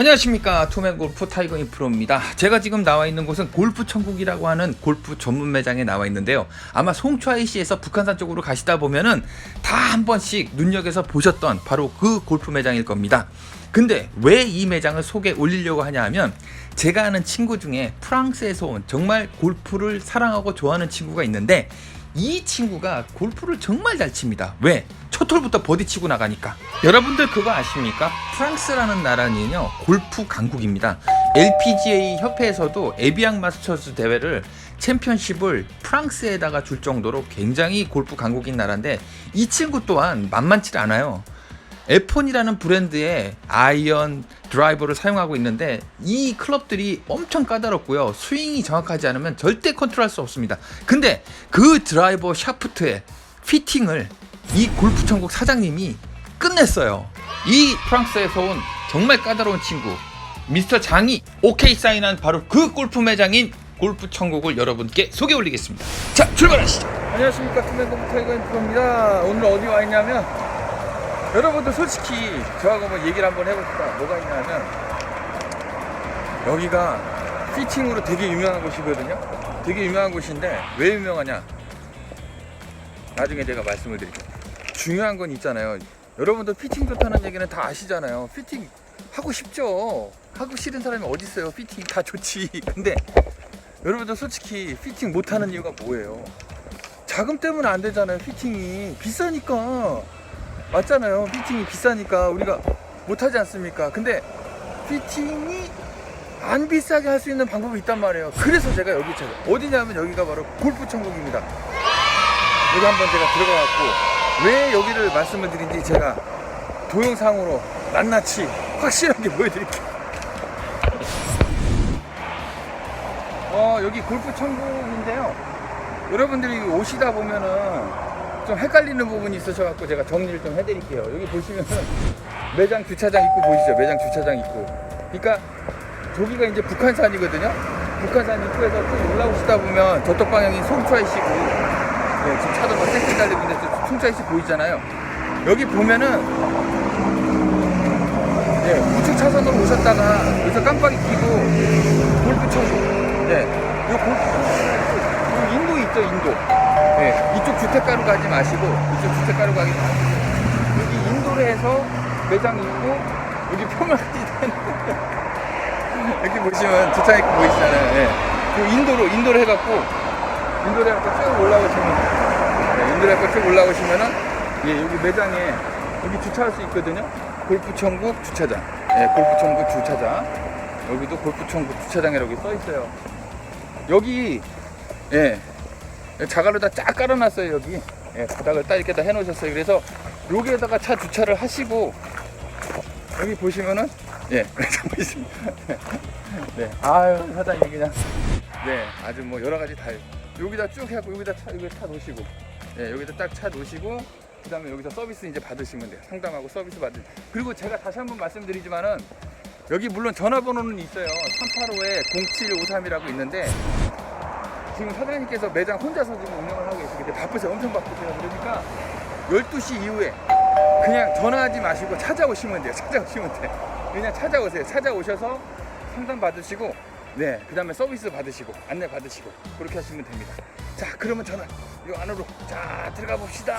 안녕하십니까 투맨 골프 타이거 인프로입니다. 제가 지금 나와 있는 곳은 골프 천국이라고 하는 골프 전문 매장에 나와 있는데요. 아마 송추아이시에서 북한산 쪽으로 가시다 보면은 다 한 번씩 눈여겨서 보셨던 바로 그 골프 매장일 겁니다. 근데 왜 이 매장을 소개 올리려고 하냐 하면 제가 아는 친구 중에 프랑스에서 온 정말 골프를 사랑하고 좋아하는 친구가 있는데 이 친구가 골프를 정말 잘 칩니다. 왜? 첫 홀부터 버디 치고 나가니까. 여러분들 그거 아십니까? 프랑스라는 나라는요, 골프 강국입니다. LPGA 협회에서도 에비앙 마스터즈 대회를 챔피언십을 프랑스에다가 줄 정도로 굉장히 골프 강국인 나라인데 이 친구 또한 만만치 않아요. 에폰이라는 브랜드의 아이언 드라이버를 사용하고 있는데 이 클럽들이 엄청 까다롭고요. 스윙이 정확하지 않으면 절대 컨트롤할 수 없습니다. 근데 그 드라이버 샤프트의 피팅을 이 골프 천국 사장님이 끝냈어요. 이 프랑스에서 온 정말 까다로운 친구 미스터 장이 오케이 사인한 바로 그 골프 매장인 골프 천국을 여러분께 소개 올리겠습니다. 자 출발하시죠. 안녕하십니까 투맨 골프 타이거 인프로입니다. 오늘 어디 와 있냐면 여러분들 솔직히 저하고 뭐 얘기를 한번 해봅시다. 뭐가 있냐면 여기가 피팅으로 되게 유명한 곳이거든요. 되게 유명한 곳인데 왜 유명하냐? 나중에 제가 말씀을 드릴게요. 중요한 건 있잖아요. 여러분들 피팅 좋다는 얘기는 다 아시잖아요. 피팅 하고 싶죠. 하고 싫은 사람이 어디 있어요? 피팅 다 좋지. 근데 여러분들 솔직히 피팅 못하는 이유가 뭐예요? 자금 때문에 안 되잖아요. 피팅이 비싸니까 맞잖아요. 피팅이 비싸니까 우리가 못하지 않습니까? 근데 피팅이 안 비싸게 할 수 있는 방법이 있단 말이에요. 그래서 제가 여기 찾아 어디냐면 여기가 바로 골프 천국입니다. 여기 한번 제가 들어가갖고 왜 여기를 말씀을 드린지 제가 동영상으로 낱낱이 확실하게 보여드릴게요. 어 여기 골프 천국인데요. 여러분들이 오시다 보면은 좀 헷갈리는 부분이 있으셔갖고 제가 정리를 좀 해드릴게요. 여기 보시면은 매장 주차장 입구 보이시죠? 매장 주차장 입구. 그러니까 저기가 이제 북한산이거든요. 북한산 입구에서 쭉 올라오시다 보면 저쪽 방향이 송추아이시고 네, 지금 차도 막 쌩쌩 달리고 있는데 저 송추아이시 보이잖아요. 여기 보면은 네, 우측 차선으로 오셨다가 여기서 깜빡이 끼고 골프 천국 네, 요 골프 인도 있죠 인도 네, 이쪽 주택가로 가지 마시고 이쪽 주택가로 가기 여기 인도로 해서 매장 있고 여기 표면까지 여기 보시면 주차 입구 보이시잖아요. 예. 그 인도로 인도로 해갖고 인도로 해갖고 쭉 올라오시면 네, 인도로 해갖고 쭉 올라오시면은 예 여기 매장에 여기 주차할 수 있거든요. 골프 천국 주차장. 예, 골프 천국 주차장. 여기도 골프 천국 주차장이라고 써 있어요. 여기 예 자갈로 다 쫙 깔아놨어요 여기. 예, 바닥을 딱 이렇게 다 해놓으셨어요. 그래서 여기에다가 차 주차를 하시고 여기 보시면은 예. 네, 아유 사장님 그냥 네 아주 뭐 여러 가지 다 여기다 쭉 해갖고 여기다 차 여기 차 놓으시고 예, 여기다 딱 차 놓으시고 그다음에 여기서 서비스 이제 받으시면 돼요. 상담하고 서비스 받으. 그리고 제가 다시 한번 말씀드리지만은 여기 물론 전화번호는 있어요. 385에 0753이라고 있는데 지금 사장님께서 매장 혼자서 지금 운영을 하고 계시는데 바쁘세요. 엄청 바쁘세요. 그러니까 12시 이후에 그냥 전화하지 마시고 찾아오시면 돼요. 찾아오시면 돼. 그냥 찾아오세요. 찾아오셔서 상담 받으시고, 네, 그 다음에 서비스 받으시고, 안내 받으시고, 그렇게 하시면 됩니다. 자, 그러면 저는 이 안으로, 자. 들어가 봅시다.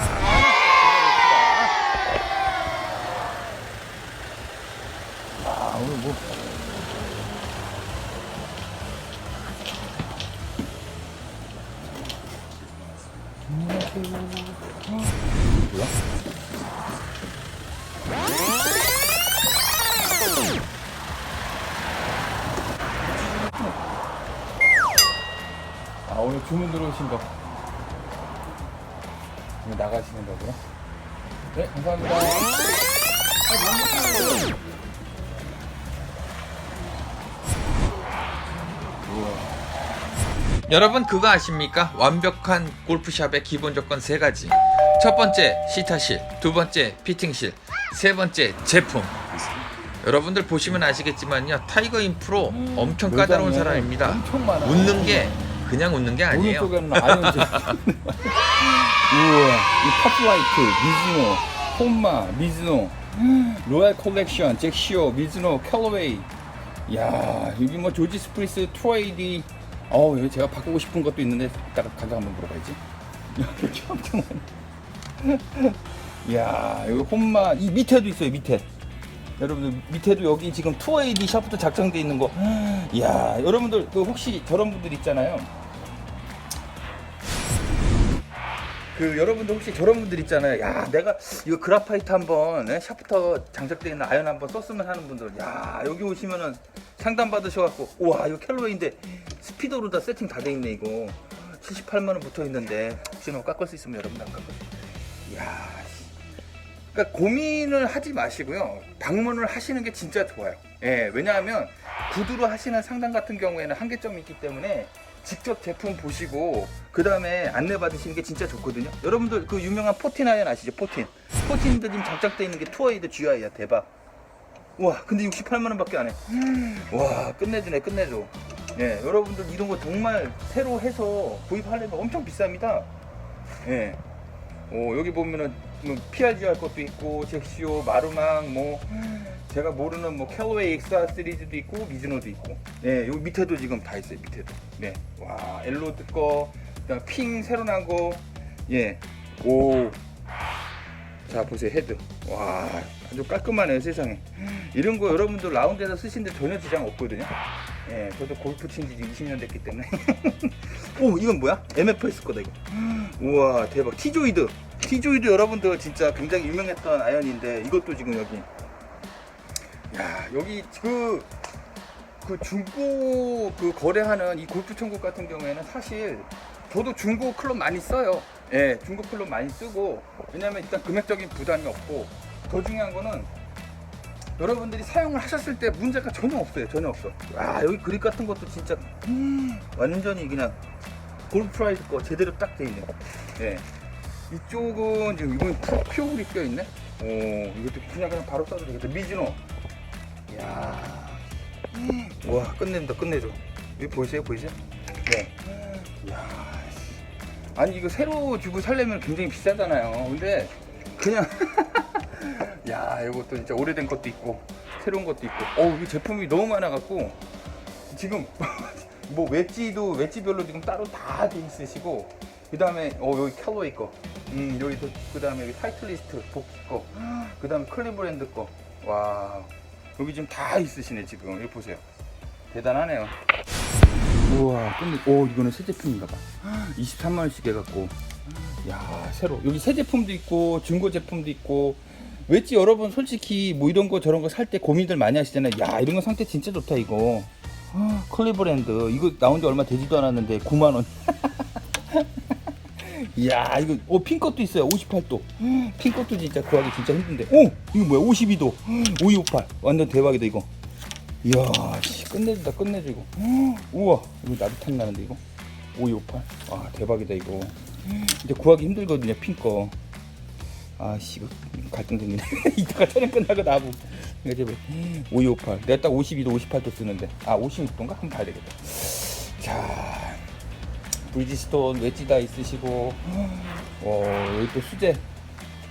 아, 오늘 뭐. 뭐야? 아 오늘 주문 들어오신 거 오늘 나가시는 거고요 네 감사합니다 여러분 그거 아십니까? 완벽한 골프샵의 기본 조건 세 가지. 첫 번째 시타실, 두 번째 피팅실, 세 번째 제품. 여러분들 보시면 아시겠지만요 타이거 인프로 엄청 까다로운 매장에 사람입니다. 엄청 많아요. 웃는 게 그냥 웃는 게 아니에요. 오른쪽에는. 우와, 이 파플라이트, 미즈노, 홈마, 미즈노, 로얄 컬렉션, 잭시오, 미즈노, 캘러웨이. 야 여기 뭐 조지 스프리스, 투아이디. 어우 여기 제가 바꾸고 싶은 것도 있는데 이따가 가격 한번 물어봐야지. 여기 엄청 많네. 야 여기 홈마 이 밑에도 있어요 밑에. 여러분들 밑에도 여기 지금 투어에디 샤프트 작성돼 있는 거. 야 여러분들 그 혹시 저런 분들 있잖아요. 그 여러분들 혹시 저런 분들 있잖아요. 야 내가 이거 그라파이트 한번 예? 샤프터 장착되어 있는 아연 한번 썼으면 하는 분들. 야 여기 오시면은 상담 받으셔 갖고 우와 이거 캘로웨인데 스피더로 다 세팅 다 돼 있네 이거. 78만 원 붙어 있는데 혹시 너 깎을 수 있으면 여러분 안 깎을 수. 야 그러니까 고민을 하지 마시고요. 방문을 하시는 게 진짜 좋아요. 예, 왜냐하면 구두로 하시는 상담 같은 경우에는 한계점이 있기 때문에 직접 제품 보시고 그 다음에 안내 받으시는 게 진짜 좋거든요. 여러분들 그 유명한 포틴 아이언 아시죠? 포틴. 포틴도 지금 장착돼 있는 게 투어이드 GI야 대박. 와, 근데 68만 원밖에 안 해. 와, 끝내주네, 끝내줘. 예, 여러분들 이런 거 정말 새로 해서 구입하려면 엄청 비쌉니다. 예. 오, 여기 보면은 뭐 PRG 할 것도 있고 잭시오, 마루망 뭐 제가 모르는 뭐 캘로웨이 엑스아 시리즈도 있고 미즈노도 있고. 네 여기 밑에도 지금 다 있어요 밑에도. 네 와 엘로드 거. 그다음 핑 새로 난 거 예 오 자 보세요 헤드. 와 아주 깔끔하네요 세상에. 이런 거 여러분들 라운드에서 쓰시는데 전혀 지장 없거든요. 예 저도 골프 친지 20년 됐기 때문에. 오 이건 뭐야? MFS 거다 이거. 우와 대박. 티조이드 티조이드 여러분들 진짜 굉장히 유명했던 아연인데 이것도 지금 여기. 야 여기 그, 그 중고 그 거래하는 이 골프 천국 같은 경우에는 사실 저도 중고 클럽 많이 써요. 예 중고 클럽 많이 쓰고 왜냐면 일단 금액적인 부담이 없고 더 중요한 거는 여러분들이 사용을 하셨을 때 문제가 전혀 없어요 전혀 없어. 아 여기 그립 같은 것도 진짜 음, 완전히 그냥 골프라이드 거 제대로 딱 돼 있네 예 이쪽은 지금 이건 표, 표 그립 껴 있네? 오 이것도 그냥 그냥 바로 써도 되겠다. 미즈노. 이야. 와 끝냅니다 끝내줘. 여기 보이세요 보이세요? 네. 이야 아니 이거 새로 주고 살려면 굉장히 비싸잖아요. 근데 그냥 야 이것도 진짜 오래된 것도 있고 새로운 것도 있고. 어이 제품이 너무 많아갖고 지금 뭐 웨지도 웨지별로 지금 따로 다 돼 있으시고 그 다음에 어 여기 캘로웨이 거, 음 여기 그 다음에 여기 타이틀리스트 복귀 거, 그 다음에 클리브랜드 거, 와 여기 지금 다 있으시네 지금 여기 보세요 대단하네요. 우와 근데 오 이거는 새 제품인가 봐. 23만 원씩 해 갖고 야 새로 여기 새 제품도 있고 중고 제품도 있고 웨지 여러분 솔직히 뭐 이런 거 저런 거 살 때 고민들 많이 하시잖아요. 야 이런 거 상태 진짜 좋다 이거. 아, 클리브랜드 이거 나온 지 얼마 되지도 않았는데 9만 원. 이야 이거 오 핑크도 있어요. 58도. 핑크도 진짜 구하기 진짜 힘든데. 오 이거 뭐야? 52도. 5258 완전 대박이다 이거. 이야 씨, 끝내준다 끝내줘 이거. 우와 이거 나도 탐나는데 이거? 5258와 대박이다 이거. 근데 구하기 힘들거든요 핑크 아씨 이거 갈등 생기네. 이따가 촬영 끝나고 나보. 이거 제발 5258 내가 딱 52도 58도 쓰는데. 아 56도인가? 한번 봐야 되겠다. 자 브리지스톤 웨지 다 있으시고 와 여기 또 수제.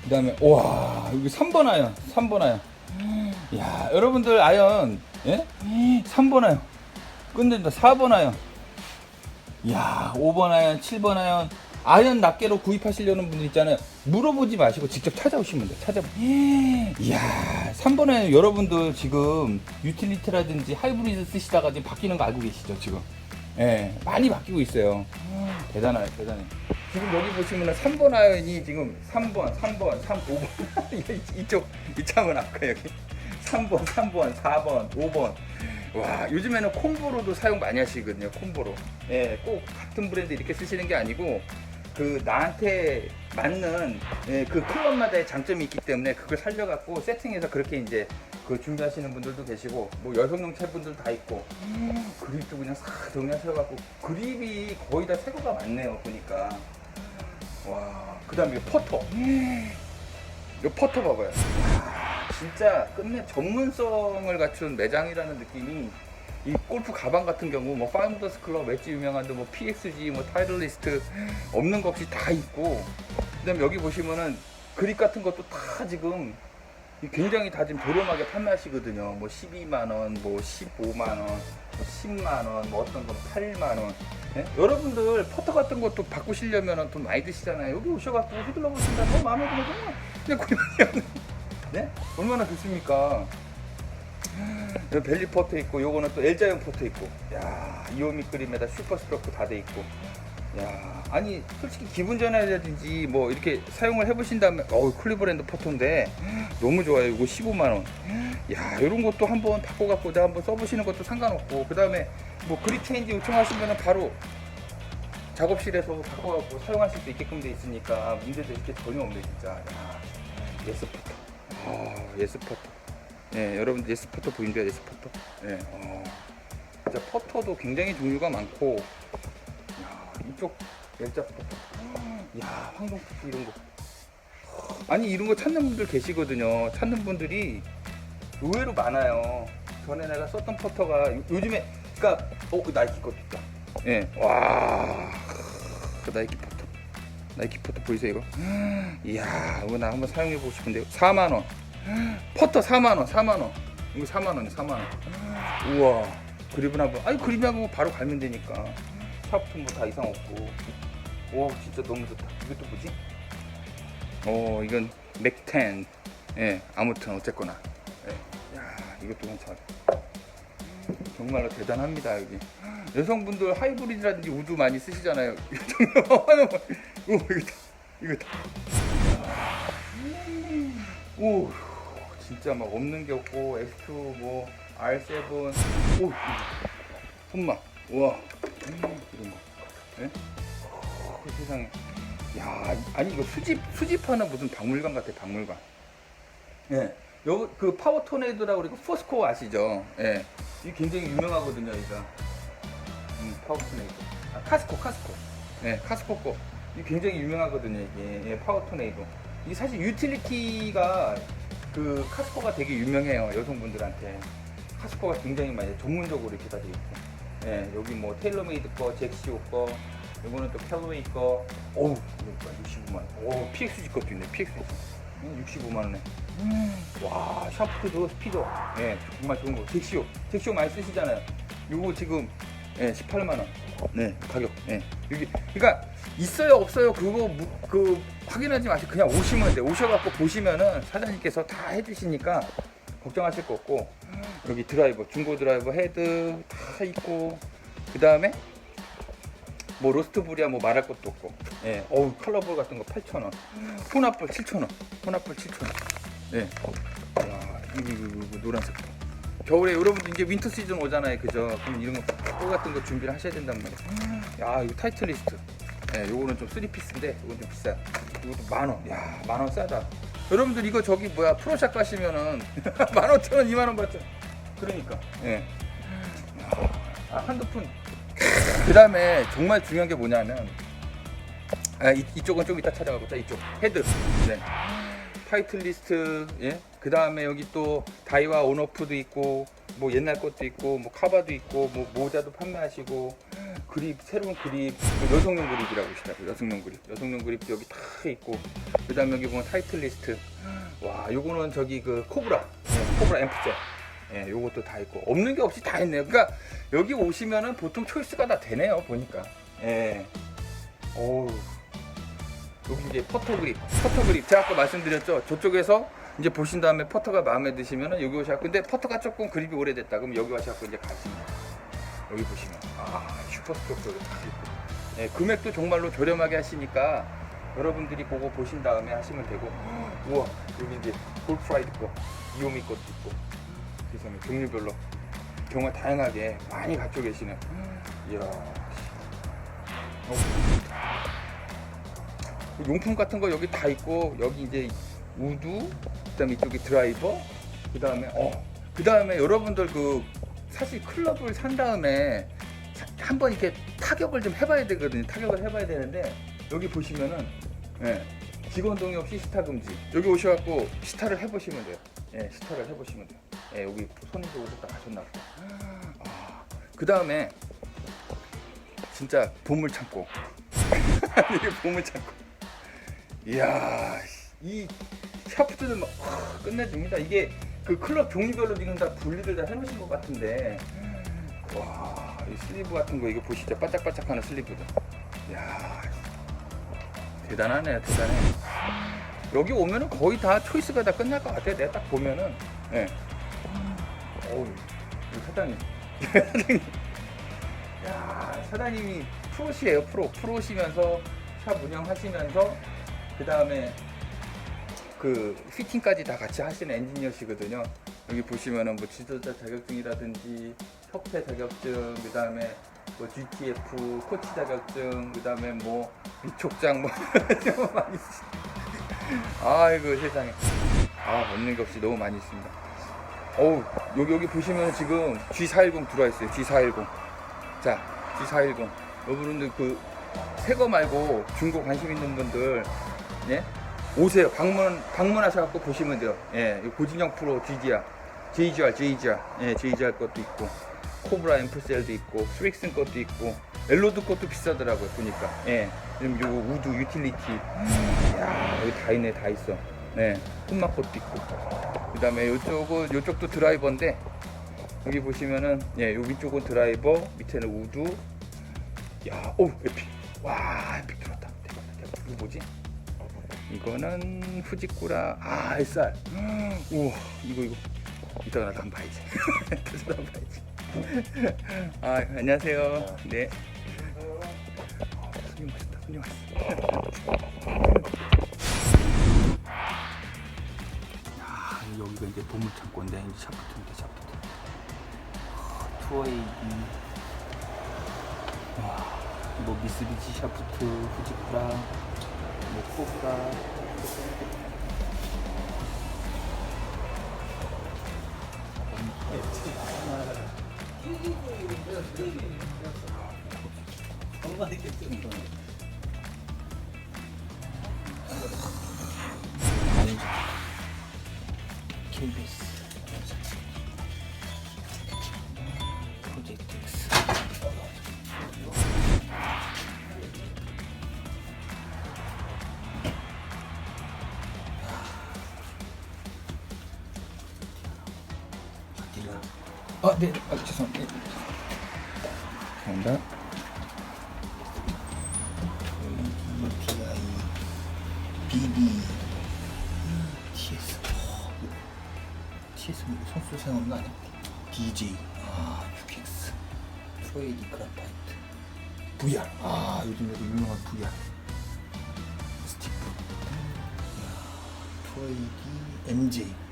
그 다음에 와 여기 3번 아연 3번 아연 야 여러분들 아연 예? 3번 아연 끝낸다 4번 아연 야 5번 아연 7번 아연. 아연 낱개로 구입하시려는 분들 있잖아요. 물어보지 마시고 직접 찾아오시면 돼요 찾아 이야 3번 아연 여러분들 지금 유틸리티라든지 하이브리드 쓰시다가 지금 바뀌는 거 알고 계시죠 지금 예, 많이 바뀌고 있어요. 대단해요, 대단해. 지금 여기 보시면은 3번 아연이 지금 3번, 3번, 3, 5번. 이쪽, 이 창은 아까 여기. 3번, 3번, 4번, 5번. 와, 요즘에는 콤보로도 사용 많이 하시거든요, 콤보로. 예, 꼭 같은 브랜드 이렇게 쓰시는 게 아니고, 그 나한테 맞는 예, 그 클럽마다의 장점이 있기 때문에 그걸 살려갖고 세팅해서 그렇게 이제 그 준비하시는 분들도 계시고 뭐 여성용 채분들 다 있고 그립도 그냥 싹 정리하셔갖고 그립이 거의 다 새거가 많네요 보니까. 와 그다음에 이 퍼터. 이 퍼터 봐봐요. 와, 진짜 끝내 전문성을 갖춘 매장이라는 느낌이 이 골프 가방 같은 경우 뭐 파운더스 클럽 웨지 유명한데 뭐 PXG 뭐 타이틀리스트 없는 거 없이 다 있고 그다음에 여기 보시면은 그립 같은 것도 다 지금 이 굉장히 다 지금 저렴하게 판매하시거든요. 뭐 12만 원, 뭐 15만 원, 뭐 10만 원, 뭐 어떤 건 8만 원. 예? 여러분들 포터 같은 것도 바꾸시려면 돈 많이 드시잖아요. 여기 오셔갖고 휘둘러 보신다. 너무 마음에 들면 그냥 그냥 네? 얼마나 좋습니까? 벨리 포트 있고 요거는 또 엘자형 포트 있고. 야 이오미 그림에다 슈퍼 스트로크 다 돼 있고. 야 아니 솔직히 기분 전환이라든지 뭐 이렇게 사용을 해보신 다음에 어우 클리브랜드 포토인데 너무 좋아요. 이거 15만원. 야 이런 것도 한번 바꿔갖고 내가 한번 써보시는 것도 상관없고 그 다음에 뭐 그립 체인지 요청하시면 바로 작업실에서 바꿔갖고 사용하실 수 있게끔 돼 있으니까 문제도 이렇게 전혀 없네 진짜. 야 예스 포토 아 예스 포토 예, 여러분 예스 포토 보입니다. 예스 포토. 예, 어, 진짜 포토도 굉장히 종류가 많고, 야, 이쪽 열자 포토. 야, 황동 포토 이런 거. 아니 이런 거 찾는 분들 계시거든요. 찾는 분들이 의외로 많아요. 전에 내가 썼던 요- 요즘에, 그니까, 어, 그 나이키 것도 있다. 예, 와, 그 나이키 포토. 나이키 포토 보이세요 이거? 이야, 이거 나 한번 사용해 보고 싶은데요. 4만 원. 퍼터 4만 원, 4만 원. 이거 4만 원이 4만 원. 우와. 그립은 한번. 아니 그립하고 바로 갈면 되니까. 샤프트 뭐다 이상 없고. 오 진짜 너무 좋다. 이것도 뭐지? 어 이건 맥10. 예, 아무튼 어쨌거나. 예. 야 이것도 괜찮아. 정말로 대단합니다 여기. 여성분들 하이브리드라든지 우드 많이 쓰시잖아요. 이거 정말 오 이거 다. 이거 다. 오 진짜 막 없는 게 없고 X2 뭐 R7 오 손마. 우와. 음, 이런 거. 그 세상에. 야 아니 이거 수집 수집하는 무슨 박물관 같아 박물관. 예. 여기 그 파워 토네이도라고 그리고 포스코 아시죠? 예. 이게 굉장히 유명하거든요 이거. 음, 파워 토네이도 아, 카스코 카스코. 예 카스코 거. 이게 굉장히 유명하거든요 이게. 예, 파워 토네이도 이게 사실 유틸리티가 그 카스코가 되게 유명해요 여성분들한테. 카스코가 굉장히 많이 전문적으로 이렇게 다 돼 있고. 예 여기 뭐 테일러메이드 거 잭시오 거 이거는 또 캘로웨이 거. 어우 이거 65만. 원. 오 PXG 것도 있네 PXG 65만 원에. 와 샤프트도 스피더 예 정말 좋은 거. 잭시오. 잭시오 많이 쓰시잖아요. 요거 지금 예 18만 원 네, 가격. 예. 여기 그러니까 있어요, 없어요. 그거 무- 그 확인하지 마시고 그냥 오시면 돼. 오셔 갖고 보시면은 사장님께서 다 해 주시니까 걱정하실 거 없고 여기 드라이버, 중고 드라이버 헤드 다 있고 그 다음에 뭐 로스트불이야 뭐 말할 것도 없고. 예. 어우, 컬러볼 같은 거 8,000원. 혼합불 7,000원. 혼합불 7,000원. 예. 와, 이거, 이거, 이거, 이거 노란색 거. 겨울에 여러분들 이제 윈터 시즌 오잖아요, 그죠? 그럼 이런 거, 또 같은 거 준비를 하셔야 된단 말이에요. 야, 이거 타이틀리스트. 예, 요거는 좀 3피스인데, 이건 좀 비싸요. 이것도 만 원. 야, 만원 싸다. 여러분들 이거 저기 뭐야, 프로샵 가시면은 만 오천 원, 이만 원 받죠. 그러니까. 예. 아, 한두 푼. 그 다음에 정말 중요한 게 뭐냐면, 아, 이, 이쪽은 좀 이따 찾아가고, 자, 이쪽. 헤드. 네. 타이틀 리스트, 예? 그 다음에 여기 또 다이와 온오프도 있고, 뭐 옛날 것도 있고, 뭐 카바도 있고, 뭐 모자도 판매하시고, 그립, 새로운 그립, 그 여성용 그립이라고 하시더라고요. 여성용 그립. 여성용 그립도 여기 다 있고, 그 다음에 여기 보면 타이틀 리스트. 와, 요거는 저기 그 코브라, 예, 코브라 앰프제. 예, 요것도 다 있고, 없는 게 없이 다 있네요. 그러니까 여기 오시면은 보통 초이스가 다 되네요, 보니까. 예. 어우. 여기 이제 퍼터 그립, 퍼터 그립. 제가 아까 말씀드렸죠. 저쪽에서 이제 보신 다음에 퍼터가 마음에 드시면은 여기 오셔. 근데 퍼터가 조금 그립이 오래됐다. 그럼 여기 와셔 갖고 이제 가시면 여기 보시면 아 슈퍼 스토크도 다 있고. 예, 금액도 정말로 저렴하게 하시니까 여러분들이 보고 보신 다음에 하시면 되고. 우와 여기 이제 골프라이드 거, 이오미 것도 있고. 그래서 종류별로 정말 다양하게 많이 갖춰 계시는. 이야. 어, 용품 같은 거 여기 다 있고 여기 이제 우드 그다음에 이쪽에 드라이버 그다음에 어 그다음에 여러분들 그 사실 클럽을 산 다음에 사- 한번 이렇게 타격을 좀 해봐야 되거든요. 타격을 해봐야 되는데 여기 보시면은 예, 직원 동의 없이 시타 금지. 여기 오셔갖고 시타를 해보시면 돼요. 예 시타를 해보시면 돼요. 예 여기 손님도 오셨다 가셨나 보다. 아, 그 다음에 진짜 보물 창고. 이게 보물 창고. 이야 이 샤프트는 막 끝내줍니다. 이게 그 클럽 종류별로 지금 다 분리를 다 해놓으신 것 같은데 와, 이 슬리브 같은 거 이거 보시죠. 반짝반짝하는 슬리브도. 야, 대단하네, 대단해. 여기 오면은 거의 다 초이스가 다 끝날 것 같아. 내가 딱 보면은. 예. 어우, 이 사장님. 사장님. 야, 사장님이 프로시에요, 프로. 프로시면서 샵 운영하시면서 그 다음에 그 피팅까지 다 같이 하시는 엔지니어시거든요. 여기 보시면은 뭐 지도자 자격증이라든지 협회 자격증, 그 다음에 뭐 GTF 코치 자격증, 그 다음에 뭐 미촉장 뭐 너무 많이 있 아이고 세상에. 아 없는 게 없이 너무 많이 있습니다. 어우 여기 여기 보시면 지금 G410 들어와 있어요. G410. 자 G410. 여러분들 그 새거 말고 중고 관심 있는 분들 예 오세요. 방문 방문하셔갖고 보시면 돼요. 예, 이 고진영 프로 GGR, JGR, JGR, 예, JGR 것도 있고 코브라 앰플셀도 있고 스릭슨 것도 있고 엘로드 것도 비싸더라고요 보니까. 예, 그리고 요거 우드 유틸리티. 야 여기 다 있네, 다 있어. 네, 흠마 것도 있고. 그 다음에 요쪽은 요쪽도 드라이버인데 여기 보시면은 예, 요 위쪽은 드라이버, 밑에는 우드. 야, 오 에픽. 와, 에픽 들었다. 대박. 이거 뭐지? 이거는 후지꾸라 아 SR 우와 이거 이거. 이따가 나도 한번 봐야지. 다시 한번 봐야지. 아 안녕하세요. 네. 어, 손님 오셨다 손님 왔어. 야 여기가 이제 보물 창고인데 이제 샤프트인데 샤프트 투어에이디 뭐 미쓰비시 샤프트 후지꾸라 뭐 코브라 KBS BB, TS. TS 뭐 선수 생각하는 거 아니야? DJ, 아, UX, 프로에디 그라파이트, VR, 아, 요즘에도 유명한 VR. 스티프, 프로에디 MJ.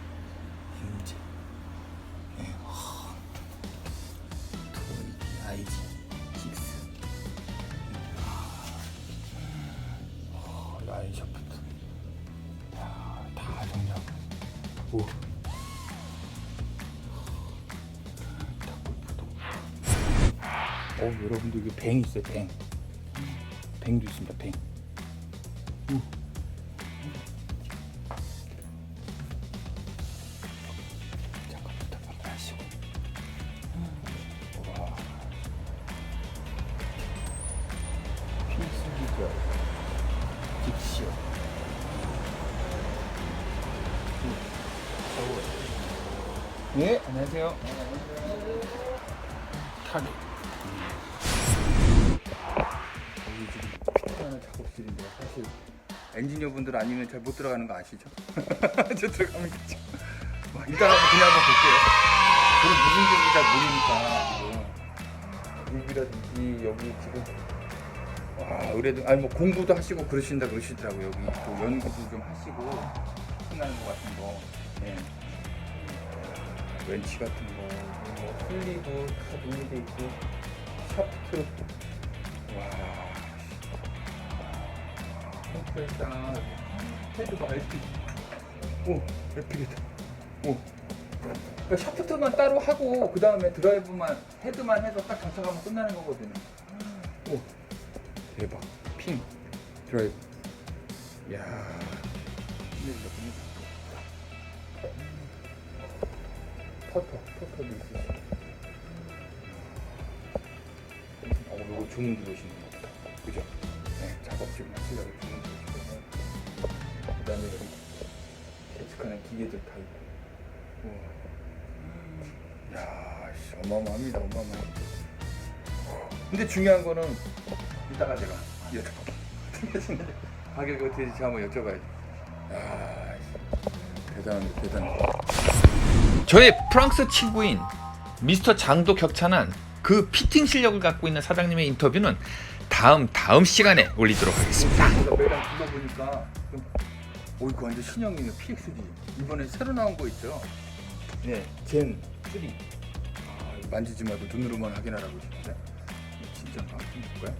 여러분들 이거 뱅 있어요, 뱅. 뱅도 있습니다, 뱅. 필수기죠. 딕시오. 네, 안녕하세요. 타겟. 엔지니어 분들 아니면 잘 못 들어가는 거 아시죠? 저 들어가면 되죠. 와, 일단 한번 그냥 한번 볼게요. 저는 무슨 얘기인지 잘 모르니까 뭐, 뮤비라든지 여기 지금 와 그래도 아니 뭐 공부도 하시고 그러신다 그러시더라고요. 여기 또 연구도 좀 하시고 신나는 거 같은 거. 예. 왼치 같은 거, 뭐 슬리브 다 분리돼 있고, 샤프트, 와, 컴프레상, 헤드가 LP, 오, LP겠다, 오. 그러니까 샤프트만 따로 하고 그 다음에 드라이브만 헤드만 해서 딱 장착하면 끝나는 거거든요. 오, 대박, 핑, 드라이브, 야. 퍼터, 퍼터도 있으시고. 어, 이거 주문 들어오시는 거다. 그죠? 네, 작업실 마치려고 주문 들어오시고. 그 다음에 여기 오직하는 기계들 다 있고. 우와. 야, 씨, 어마어마합니다, 어마어마해. 근데 중요한 거는 이따가 제가 여쭤볼게요. 가격이 어떻게 될지 한번 여쭤봐야지. 야, 씨, 대단한데, 대단해. 저의 프랑스 친구인 미스터 장도 격찬한 그 피팅 실력을 갖고 있는 사장님의 인터뷰는 다음 다음 시간에 올리도록 하겠습니다. 제가 매장 둘러보니까 좀, 오 이거 완전 신형이네 PXD 이번에 새로 나온 거 있죠? 네, 젠 3. 아, 만지지 말고 눈으로만 확인하라고 그러시는데 진짜인가? 한번 볼까요?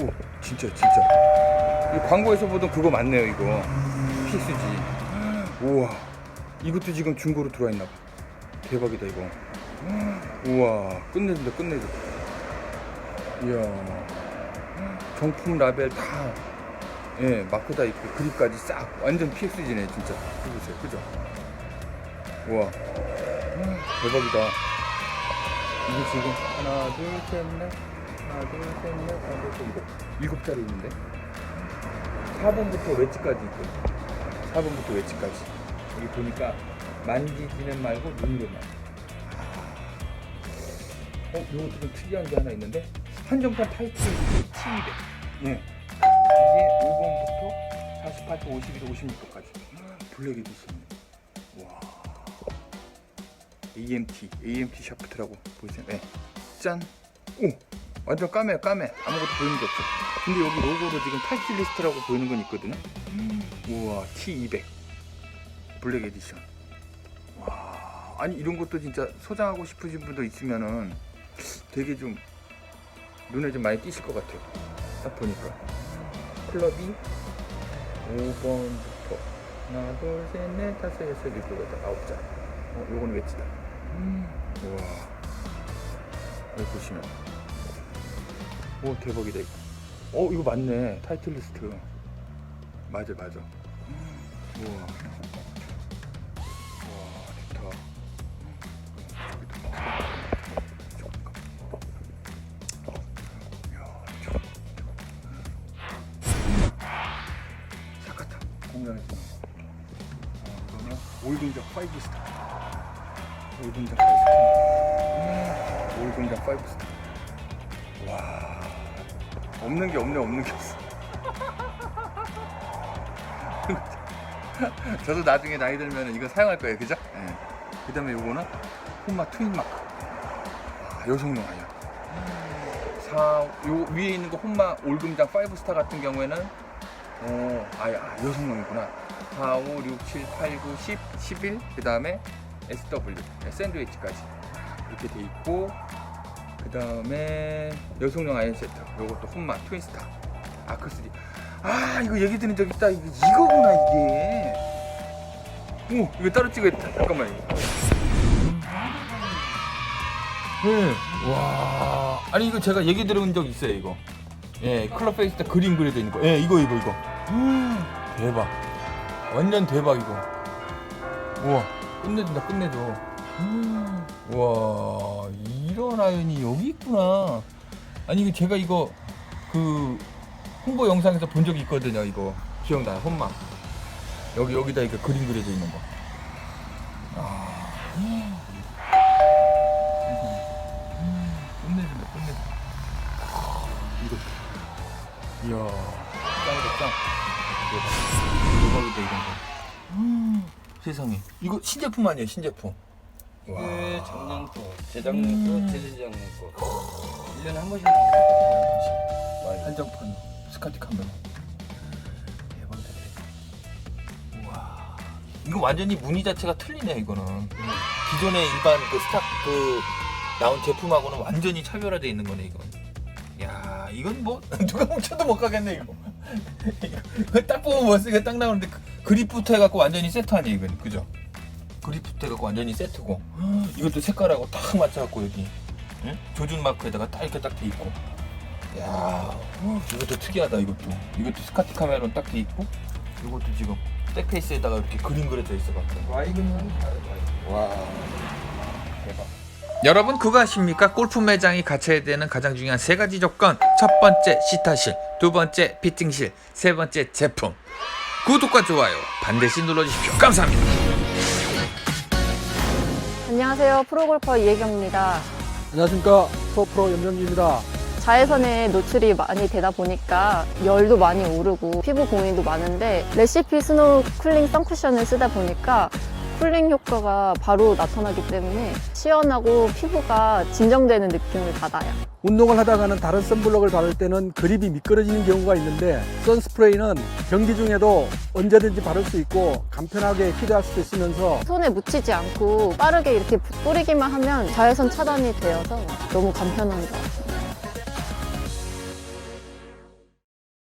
오, 진짜 진짜. 이 광고에서 보던 그거 맞네요 이거 PXG. 우와, 이것도 지금 중고로 들어와 있나 봐. 대박이다 이거. 우와, 끝내준다 끝내줘. 이야. 정품 라벨 다 예, 마크 다 있고 그립까지 싹 완전 PXG네 진짜. 보세요. 그죠? 우와. 대박이다. 이게 지금 하나 둘 셋 넷. 하나 둘 셋 넷. 하나 둘셋 일곱 일곱 자리 있는데? 4번부터 웨지까지 있고. 4번부터 웨지까지. 여기 보니까 만지지는 말고 눈으로만. 어, 요것도 좀 특이한 게 하나 있는데 한정판 타이틀 T200 네. 이게 5번부터 48도, 51도, 56도까지 블랙 에디션 와 AMT, AMT 샤프트라고 보이세요? 네. 짠! 오! 완전 까매 까매 아무것도 보이는 게 없어 근데 여기 로고로 지금 타이틀 리스트라고 보이는 건 있거든요 우와 T200 블랙 에디션 와 아니 이런 것도 진짜 소장하고 싶으신 분도 있으면은 되게 좀 눈에 좀 많이 띄실 것 같아요. 딱 보니까 클럽이 5번부터 하나 둘 셋 넷 다섯 여섯 일곱 여덟 아홉 자. 어, 요거는 웨지다. 우와. 여기 보시면 오 대박이다 이거. 어 이거 맞네 타이틀 리스트. 맞아 맞아. 우와. 와 올공장 5스타. 올공장 5스타. 올공장 5스타. 와. 없는 게 없네, 없는 게 없어. 저도 나중에 나이 들면 이거 사용할 거예요, 그죠? 예. 그 다음에 요거는 홈마 트윈 마크. 아, 여성용 아니야. 4, 요 위에 있는 거 홈마 올금장 5스타 같은 경우에는 어, 아, 야, 여성용이구나. 4, 5, 6, 7, 8, 9, 10, 11, 그 다음에 SW, 네, 샌드위치까지 이렇게 돼 있고, 그 다음에 여성용 아이언 세트, 요것도 홈마 트윈스타, 아크3. 아, 이거 얘기 들은 적 있다. 이거, 이거구나, 이게. 오, 이거 따로 찍어야겠다. 잠깐만요. 네, 와. 아니, 이거 제가 얘기 들은 적 있어요, 이거. 예, 클럽 페이스 때 그림 그려져 있는 거. 예, 이거 이거 이거. 대박. 완전 대박 이거. 우와, 끝내준다 끝내줘. 우와, 이런 아이언이 여기 있구나. 아니 이거 제가 이거 그 홍보 영상에서 본 적이 있거든요. 이거 기억나요? 홈마. 여기 여기다 이렇게 그림 그려져 있는 거. 아. 끝내준다 끝내준다. 이거 이야 짱이다 짱 대박 이런 거. 음, 세상에. 이거 신제품 아니에요 신제품? 와. 그 작년도, 재작년도, 재재작년도 1년에 한 번씩 나오는 한정판 스카티 카메라 대박이다 이거 완전히 무늬 자체가 틀리네 이거는. 기존의 일반 그 스탁 그 나온 제품하고는 완전히 차별화돼 있는 거네 이건. 야 이건 뭐 누가 훔쳐도 못 가겠네 이거. 이거 딱 보면 멋쓰게 딱 나오는데 그, 그립부터 해갖고 완전히 세트 아니야 이건 그죠? 그립부터 해갖고 완전히 세트고 이것도 색깔하고 딱 맞춰갖고 여기 응? 조준 마크에다가 딱 이렇게 딱 돼 있고 야 이것도 특이하다 이것도 이것도 스카티 카메라로 딱돼 있고 이것도 지금 백페이스에다가 이렇게 그림 그려져 있어갖고 와이그는 와 대박. 여러분 그거 아십니까? 골프 매장이 갖춰야 되는 가장 중요한 세 가지 조건. 첫 번째 시타실, 두 번째 피팅실, 세 번째 제품. 구독과 좋아요 반드시 눌러주십시오. 감사합니다. 안녕하세요. 프로골퍼 이혜경입니다. 안녕하십니까 프로프로 염정기입니다. 자외선에 노출이 많이 되다 보니까 열도 많이 오르고 피부 고민도 많은데 레시피 스노우 쿨링 선쿠션을 쓰다 보니까 쿨링 효과가 바로 나타나기 때문에 시원하고 피부가 진정되는 느낌을 받아요. 운동을 하다가는 다른 선블록을 바를 때는 그립이 미끄러지는 경우가 있는데 선스프레이는 경기 중에도 언제든지 바를 수 있고 간편하게 휴대할 수도 있으면서 손에 묻히지 않고 빠르게 이렇게 뿌리기만 하면 자외선 차단이 되어서 너무 간편한 것 같아요.